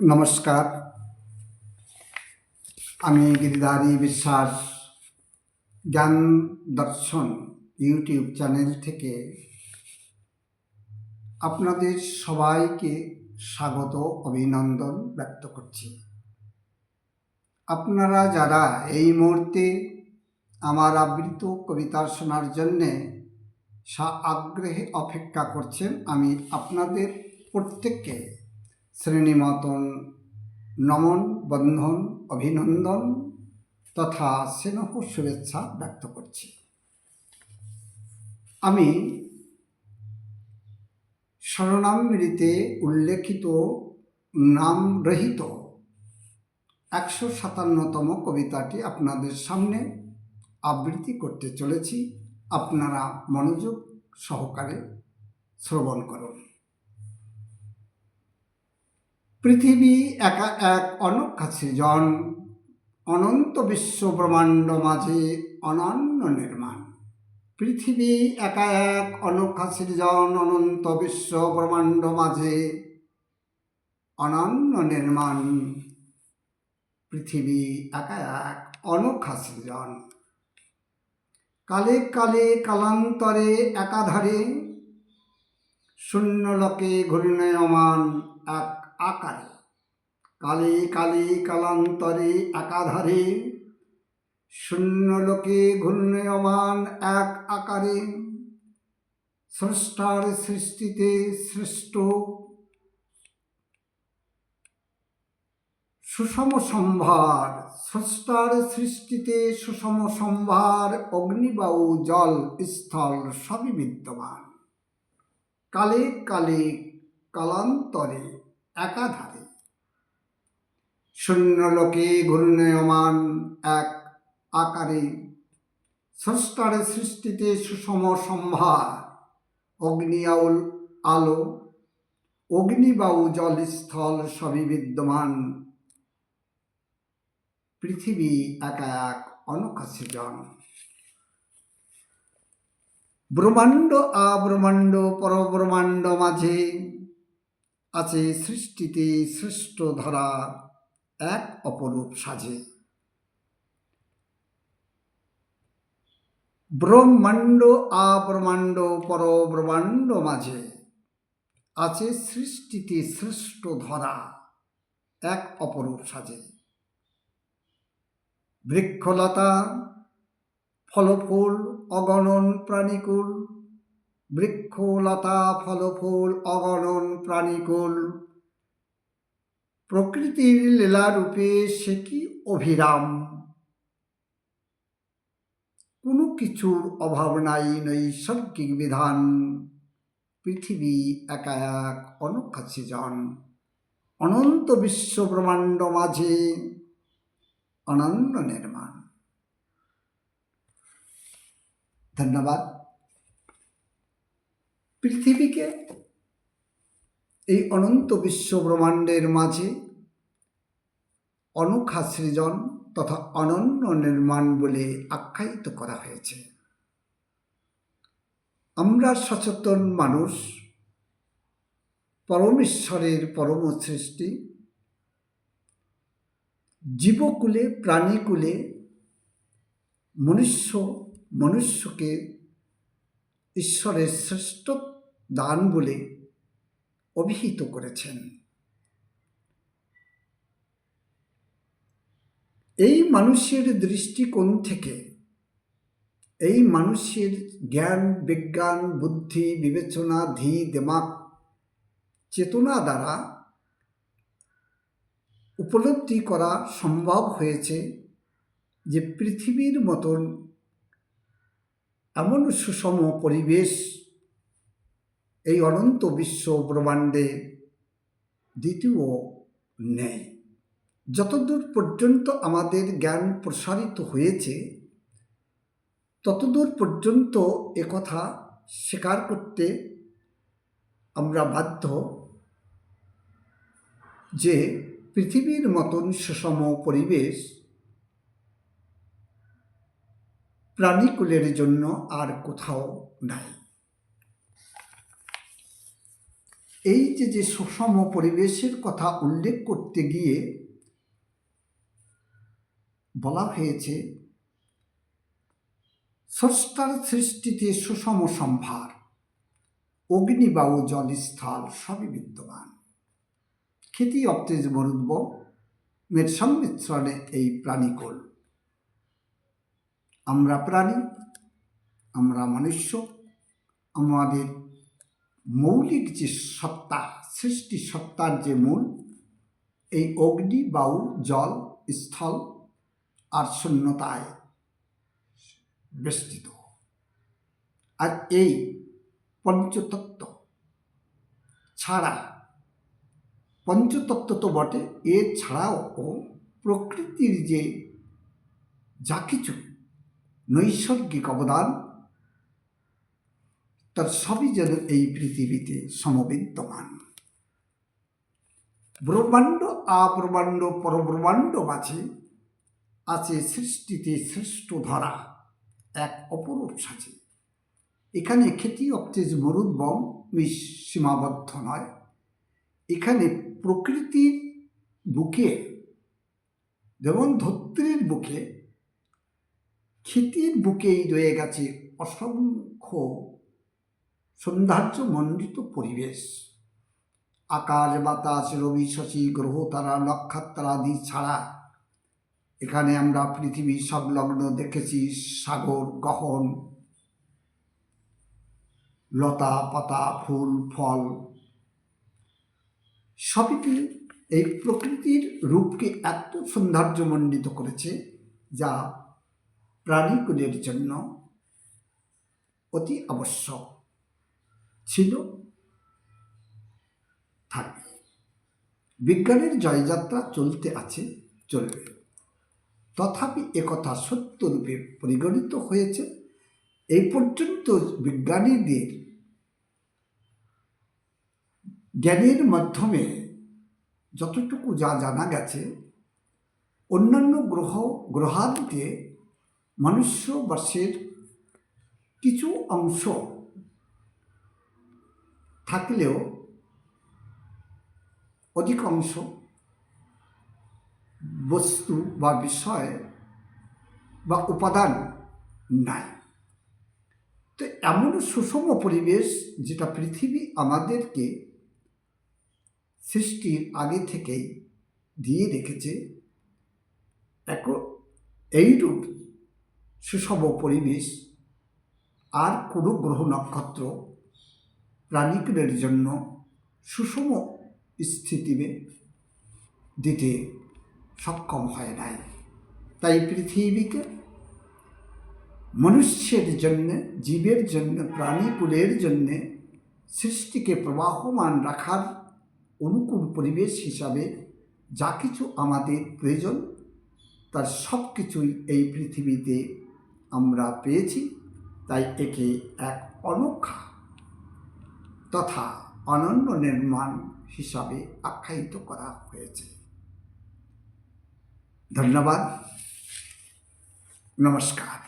নমস্কার। আমি গিরিধারী বিশ্বাস। জ্ঞান দর্শন ইউটিউব চ্যানেল থেকে আপনাদের সবাইকে স্বাগত, অভিনন্দন ব্যক্ত করছি। আপনারা যারা এই মুহূর্তে আমার আবৃত কবিতা শোনার জন্যে সা, আগ্রহে অপেক্ষা করছেন, আমি আপনাদের প্রত্যেককে শ্রেণীমতন নমন বন্ধন অভিনন্দন তথা স্নেহ শুভেচ্ছা ব্যক্ত করছি আমি স্বর্ণামৃতে উল্লেখিত নাম রহিত একশো সাতান্নতম কবিতাটি আপনাদের সামনে আবৃত্তি করতে চলেছি আপনারা মনোযোগ সহকারে শ্রবণ করুন পৃথিবী একা এক অনক্ষা সৃজন অনন্ত বিশ্ব ব্রহ্মাণ্ড মাঝে অনন্য নির্মাণ। পৃথিবী একা এক অনক্ষা সৃজন অনন্ত বিশ্ব ব্রহ্মাণ্ড মাঝে অনন্য নির্মাণ। পৃথিবী একা এক অনক্ষা সৃজন কালে কালে কালান্তরে একাধারে শূন্যলোকে ঘূর্ণয়মান এক আকারে। কালে কালে কালান্তরে একাধারে শূন্যলোকে ঘূর্ণয়মান এক আকারে। স্রষ্টার সৃষ্টিতে সৃষ্ট সুষম সম্ভার, স্রষ্টার সৃষ্টিতে সুষম সম্ভার, অগ্নিবায়ু, জল, স্থল সবই বিদ্যমান। কালে কালে কালান্তরে একাধারে। শূন্যলোকে ঘূর্ণয়মান এক আকারে স্রষ্টার সৃষ্টিতে সুষম সম্ভার, অগ্নি আউল আলো অগ্নিবায়ু জলস্থল সবই বিদ্যমান। পৃথিবী একা এক অনকা সৃজন ব্রহ্মাণ্ড আব্রহ্মাণ্ড পরব্রহ্মাণ্ড মাঝে আছে সৃষ্টিতে সৃষ্ট ধরা এক অপরূপ সাজে। ব্রহ্মাণ্ড আব্রহ্মাণ্ড পরব্রহ্মাণ্ড মাঝে আছে সৃষ্টিতে সৃষ্ট ধরা এক অপরূপ সাজে। বৃক্ষলতা, ফলফুল, অগণন প্রাণীকুল বৃক্ষলতা, ফলফুল, অগণন প্রাণীকুল। প্রকৃতির লীলারূপে সে কি অভিরাম? কোনো কিছুর অভাব নাই নৈসর্গিক বিধান। পৃথিবী একা এক অনক্ষা সৃজন অনন্ত বিশ্ব ব্রহ্মাণ্ড মাঝে অনন্য নির্মাণ। ধন্যবাদ। পৃথিবীকে এই অনন্ত বিশ্ব ব্রহ্মাণ্ডের মাঝে অনূখা সৃজন তথা অনন্য নির্মাণ বলে আখ্যায়িত করা হয়েছে। আমরা সচেতন মানুষ, পরমেশ্বরের পরম সৃষ্টি, জীবকুলে, প্রাণীকুলে, মনুষ্য, মনুষ্যকে ঈশ্বরের শ্রেষ্ঠ দান বলে অভিহিত করেছেন। এই মানুষের দৃষ্টিকোণ থেকে, এই মানুষের জ্ঞান, বিজ্ঞান, বুদ্ধি, বিবেচনা, ধি, দেমাক, চেতনা দ্বারা উপলব্ধি করা সম্ভব হয়েছে যে পৃথিবীর মতন এমন সুষম পরিবেশ এই অনন্ত বিশ্ব ব্রহ্মাণ্ডে দ্বিতীয় নেই। যতদূর পর্যন্ত আমাদের জ্ঞান প্রসারিত হয়েছে, ততদূর পর্যন্ত একথা স্বীকার করতে আমরা বাধ্য যে পৃথিবীর মতন সুষম পরিবেশ প্রাণীকুলের জন্য আর কোথাও নাই। এই যে যে সুষম পরিবেশের কথা উল্লেখ করতে গিয়ে বলা হয়েছে, স্রষ্টার সৃষ্টিতে সুষম সম্ভার অগ্নিবায়ু জলস্থল সবই বিদ্যমান। খ্যাতি অপ্তেজ মরুদ্ব মের সংমিশ্রণে এই প্রাণীকুল। আমরা প্রাণী, আমরা মনুষ্য, আমাদের মৌলিক যে সত্তা, সৃষ্টি সত্তার যে মূল, এই অগ্নি বায়ু জল, স্থল আর শূন্যতায় বেষ্টিত। আর এই পঞ্চতত্ত্ব ছাড়া, পঞ্চতত্ত্ব তো বটে, এছাড়াও প্রকৃতির যে যা কিছু নৈসর্গিক অবদান। তার সবই যেন এই পৃথিবীতে সমবিদ্যমান। ব্রহ্মাণ্ড, আব্রহ্মাণ্ড, পরব্রহ্মাণ্ড মাঝে আছে সৃষ্টিতে শ্রেষ্ঠ ধরা, এক অপরূপ সাজে। এখানে খেতি অপ্তেজ মরুদ্বম সীমাবদ্ধ নয়। এখানে প্রকৃতির বুকে, যেমন ধত্রীর বুকে ক্ষিতির বুকেই রয়ে গেছে অসংখ্য সৌন্দর্য মণ্ডিত পরিবেশ। আকাশ বাতাস, রবি শশী, গ্রহ, তারা, নক্ষত্রাদি ছাড়া। এখানে আমরা পৃথিবী সংলগ্ন দেখেছি, সাগর, গহন, লতা, পাতা, ফুল, ফল। সবই এই প্রকৃতির রূপকে এত সৌন্দর্যমণ্ডিত করেছে যা প্রাণীকুলের জন্য অতি আবশ্যক ছিল থাকবে বিজ্ঞানের জয়যাত্রা চলতে আছে, চলবে। তথাপি একথা সত্যরূপে পরিগণিত হয়েছে। এই পর্যন্ত বিজ্ঞানীদের জ্ঞানের মাধ্যমে যতটুকু যা জানা গেছে, অন্যান্য গ্রহ, গ্রহাদিতে মনুষ্যবাসের কিছু অংশ থাকলেও অধিকাংশ বস্তু বা বিষয় বা উপাদান নাই। তো এমন সুষম পরিবেশ যেটা পৃথিবী আমাদেরকে সৃষ্টির আগে থেকেই দিয়ে রেখেছে এক এইরূপ সুষম পরিবেশ আর কোনো গ্রহ নক্ষত্র প্রাণীকুলের জন্য সুষম স্থিতিতে দিতে সক্ষম হয় নাই। তাই পৃথিবীকে মনুষ্যের জন্য, জীবের জন্য, প্রাণীকুলের জন্যে সৃষ্টিকে প্রবাহমান রাখার অনুকূল পরিবেশ হিসাবে যা কিছু আমাদের প্রয়োজন, তার সব কিছুই এই পৃথিবীতে আমরা পেয়েছি, তাই একে এক অনক্ষা তথা অনন্য নির্মাণ হিসাবে আখ্যায়িত করা হয়েছে। ধন্যবাদ। নমস্কার।